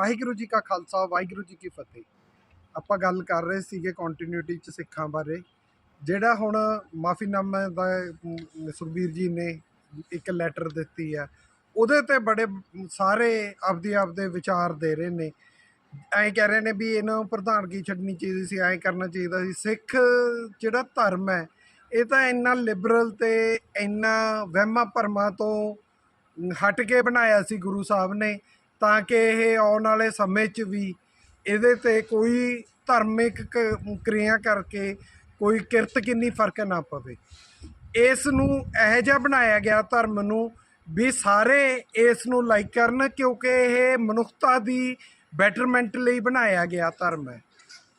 ਵਾਹਿਗੁਰੂ ਜੀ ਕਾ ਖਾਲਸਾ, ਵਾਹਿਗੁਰੂ ਜੀ ਕੀ ਫਤਿਹ। ਆਪਾਂ ਗੱਲ ਕਰ ਰਹੇ ਸੀਗੇ ਕੰਟੀਨਿਊਟੀ ਚ ਸਿੱਖਾਂ ਬਾਰੇ। ਜਿਹੜਾ ਹੁਣ ਮਾਫੀਨਾਮਾ ਦਾ ਸੁਖਬੀਰ ਜੀ ਨੇ ਇੱਕ ਲੈਟਰ ਦਿੱਤੀ ਆ, ਉਹਦੇ ਤੇ ਬੜੇ ਸਾਰੇ ਆਪਦੇ ਆਪਦੇ ਵਿਚਾਰ ਦੇ ਰਹੇ ਨੇ। ਐਂ ਕਹਿ ਰਹੇ ਨੇ ਵੀ ਇਹਨਾਂ ਪ੍ਰਧਾਨਗੀ ਛੱਡਣੀ ਚਾਹੀਦੀ ਸੀ, ਐਂ ਕਰਨਾ ਚਾਹੀਦਾ ਸੀ। ਸਿੱਖ ਜਿਹੜਾ ਧਰਮ ਹੈ, ਇਹ ਤਾਂ ਇੰਨਾ ਲਿਬਰਲ ਤੇ ਇੰਨਾ ਵਹਿਮਾਂ ਭਰਮਾਂ ਤੋਂ ਹਟ ਕੇ ਬਣਾਇਆ ਸੀ ਗੁਰੂ ਸਾਹਿਬ ਨੇ। ਤਾਂ ਕਿ ਇਹ ਆਉਣ ਵਾਲੇ ਸਮੇਂ 'ਚ ਵੀ ਇਹਦੇ ਤੇ ਕੋਈ ਧਾਰਮਿਕ ਕ- ਕਿਰਿਆ ਕਰਕੇ ਕੋਈ ਕਿਰਤ ਕਿੰਨੀ ਫ਼ਰਕ ਨਾ ਪਵੇ। ਇਸ ਨੂੰ ਇਹੋ ਜਿਹਾ ਬਣਾਇਆ ਗਿਆ ਧਰਮ ਨੂੰ ਵੀ ਸਾਰੇ ਇਸ ਨੂੰ ਲਾਈਕ ਕਰਨ ਕਿਉਂਕਿ ਇਹ ਮਨੁੱਖਤਾ ਦੀ ਬੈਟਰਮੈਂਟ ਲਈ ਬਣਾਇਆ ਗਿਆ ਧਰਮ ਹੈ।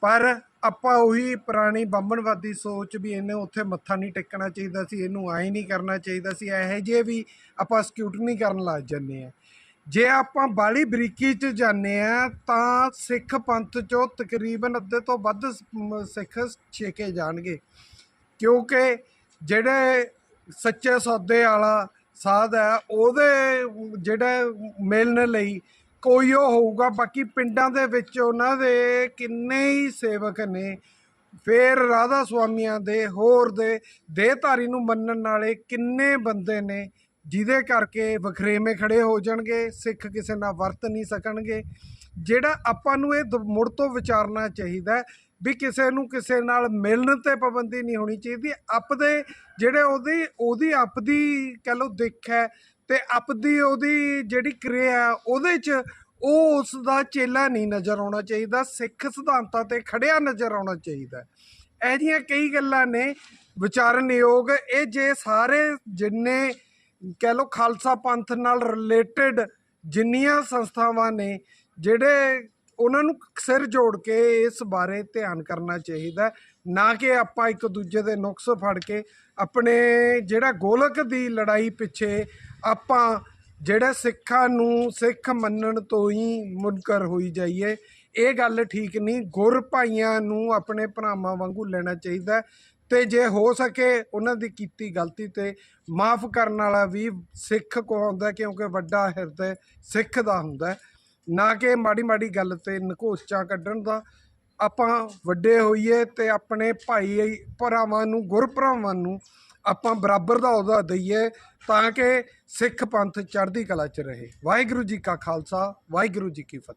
ਪਰ ਆਪਾਂ ਉਹੀ ਪੁਰਾਣੀ ਬੰਬਨਵਾਦੀ ਸੋਚ ਵੀ ਇਹਨੇ ਉੱਥੇ ਮੱਥਾ ਨਹੀਂ ਟੇਕਣਾ ਚਾਹੀਦਾ ਸੀ, ਇਹਨੂੰ ਆਏ ਨਹੀਂ ਕਰਨਾ ਚਾਹੀਦਾ ਸੀ, ਇਹੋ ਜਿਹੇ ਵੀ ਆਪਾਂ ਸਕੂਟਨੀ ਕਰਨ ਲੱਗ ਜੰਨੇ ਆ ਜੇ ਆਪਾਂ ਬਾਲੀ ਬਰੀਕੀ ਚ ਜਾਂਦੇ ਆ, ਤਾਂ ਸਿੱਖ ਪੰਥ ਚੋਂ ਤਕਰੀਬਨ ਅੱਧੇ ਤੋਂ ਵੱਧ ਸਿੱਖ ਛੇਕੇ ਜਾਣਗੇ। ਕਿਉਂਕਿ ਜਿਹੜੇ ਸੱਚੇ ਸੌਦੇ ਵਾਲਾ ਸਾਧ ਹੈ, ਉਹਦੇ ਜਿਹੜੇ ਮਿਲਣ ਲਈ ਕੋਈ ਉਹ ਹੋਊਗਾ। ਬਾਕੀ ਪਿੰਡਾਂ ਦੇ ਵਿੱਚ ਉਹਨਾਂ ਦੇ ਕਿੰਨੇ ਹੀ ਸੇਵਕ ਨੇ। ਫਿਰ ਰਾਧਾ ਸੁਆਮੀਆਂ ਦੇ, ਹੋਰ ਦੇ, ਦੇਹਧਾਰੀ ਨੂੰ ਮੰਨਣ ਵਾਲੇ ਕਿੰਨੇ ਬੰਦੇ ਨੇ। ਜਿਹਦੇ ਕਰਕੇ ਵਖਰੇਵੇਂ ਖੜੇ ਹੋ ਜਾਣਗੇ, ਸਿੱਖ ਕਿਸੇ ਨਾਲ ਵਰਤ ਨਹੀਂ ਸਕਣਗੇ। ਜਿਹੜਾ ਆਪਾਂ ਨੂੰ ਇਹ ਦ- ਮੁੜ ਤੋਂ ਵਿਚਾਰਨਾ ਚਾਹੀਦਾ ਵੀ ਕਿਸੇ ਨੂੰ ਕਿਸੇ ਨਾਲ ਮਿਲਣ ਤੇ ਪਾਬੰਦੀ ਨਹੀਂ ਹੋਣੀ ਚਾਹੀਦੀ। ਆਪਦੇ ਜਿਹੜੇ ਉਹਦੀ ਉਹਦੀ ਆਪਦੀ ਕਹ ਲਓ ਦਿੱਖ ਹੈ ਤੇ ਆਪਦੀ ਉਹਦੀ ਜਿਹੜੀ ਕਿਰਿਆ ਉਹਦੇ 'ਚ ਉਹ ਉਸ ਦਾ ਚੇਲਾ ਨਹੀਂ ਨਜ਼ਰ ਆਉਣਾ ਚਾਹੀਦਾ। ਸਿੱਖ ਸਿਧਾਂਤਾਂ ਤੇ ਖੜਿਆ ਨਜ਼ਰ ਆਉਣਾ ਚਾਹੀਦਾ ਇਹ ਜਿਹੀਆਂ ਕਈ ਗੱਲਾਂ ਨੇ, ਵਿਚਾਰਨਯੋਗ। ਇਹ ਜੇ ਸਾਰੇ ਜਿੰਨੇ ਕਹਿ ਲਓ ਖਾਲਸਾ ਪੰਥ ਨਾਲ ਰਿਲੇਟਡ ਜਿੰਨੀਆਂ ਸੰਸਥਾਵਾਂ ਨੇ, ਜਿਹੜੇ ਉਹਨਾਂ ਨੂੰ ਸਿਰ ਜੋੜ ਕੇ ਇਸ ਬਾਰੇ ਧਿਆਨ ਕਰਨਾ ਚਾਹੀਦਾ ਨਾ ਕਿ ਆਪਾਂ ਇੱਕ ਦੂਜੇ ਦੇ ਨੁਕਸ ਫੜ ਕੇ ਆਪਣੇ ਜਿਹੜਾ ਗੋਲਕ ਦੀ ਲੜਾਈ ਪਿੱਛੇ ਆਪਾਂ ਜਿਹੜਾ ਸਿੱਖਾਂ ਨੂੰ ਸਿੱਖ ਮੰਨਣ ਤੋਂ ਹੀ ਮੁਨਕਰ ਹੋਈ ਜਾਈਏ। ਇਹ ਗੱਲ ਠੀਕ ਨਹੀਂ, ਗੁਰ ਭਾਈਆਂ ਨੂੰ ਆਪਣੇ ਭਰਾਵਾਂ ਵਾਂਗੂ ਲੈਣਾ ਚਾਹੀਦਾ ਤੇ ਜੇ ਹੋ ਸਕੇ ਉਹਨਾਂ ਦੀ ਕੀਤੀ ਗਲਤੀ ਤੇ ਮਾਫ ਕਰਨ ਵਾਲਾ ਵੀ ਸਿੱਖ ਕੋ ਆਉਂਦਾ ਕਿਉਂਕਿ ਵੱਡਾ ਹਿਰਦੇ ਸਿੱਖ ਦਾ ਹੁੰਦਾ ਨਾ ਕਿ ਮਾੜੀ ਮਾੜੀ ਗੱਲ ਤੇ ਨਕੋਚਾਂ ਕੱਢਣ ਦਾ। ਆਪਾਂ ਵੱਡੇ ਹੋਈਏ ਤੇ ਆਪਣੇ ਭਾਈ, ਭਰਾਵਾਂ ਨੂੰ ਗੁਰ ਭਰਾਵਾਂ ਨੂੰ ਆਪਾਂ ਬਰਾਬਰ ਦਾ ਅਹੁਦਾ ਦਈਏ ਤਾਂ ਕਿ ਸਿੱਖ ਪੰਥ ਚੜ੍ਹਦੀ ਕਲਾ 'ਚ ਰਹੇ। ਵਾਹਿਗੁਰੂ ਜੀ ਕਾ ਖਾਲਸਾ, ਵਾਹਿਗੁਰੂ ਜੀ ਕੀ ਫਤਿਹ।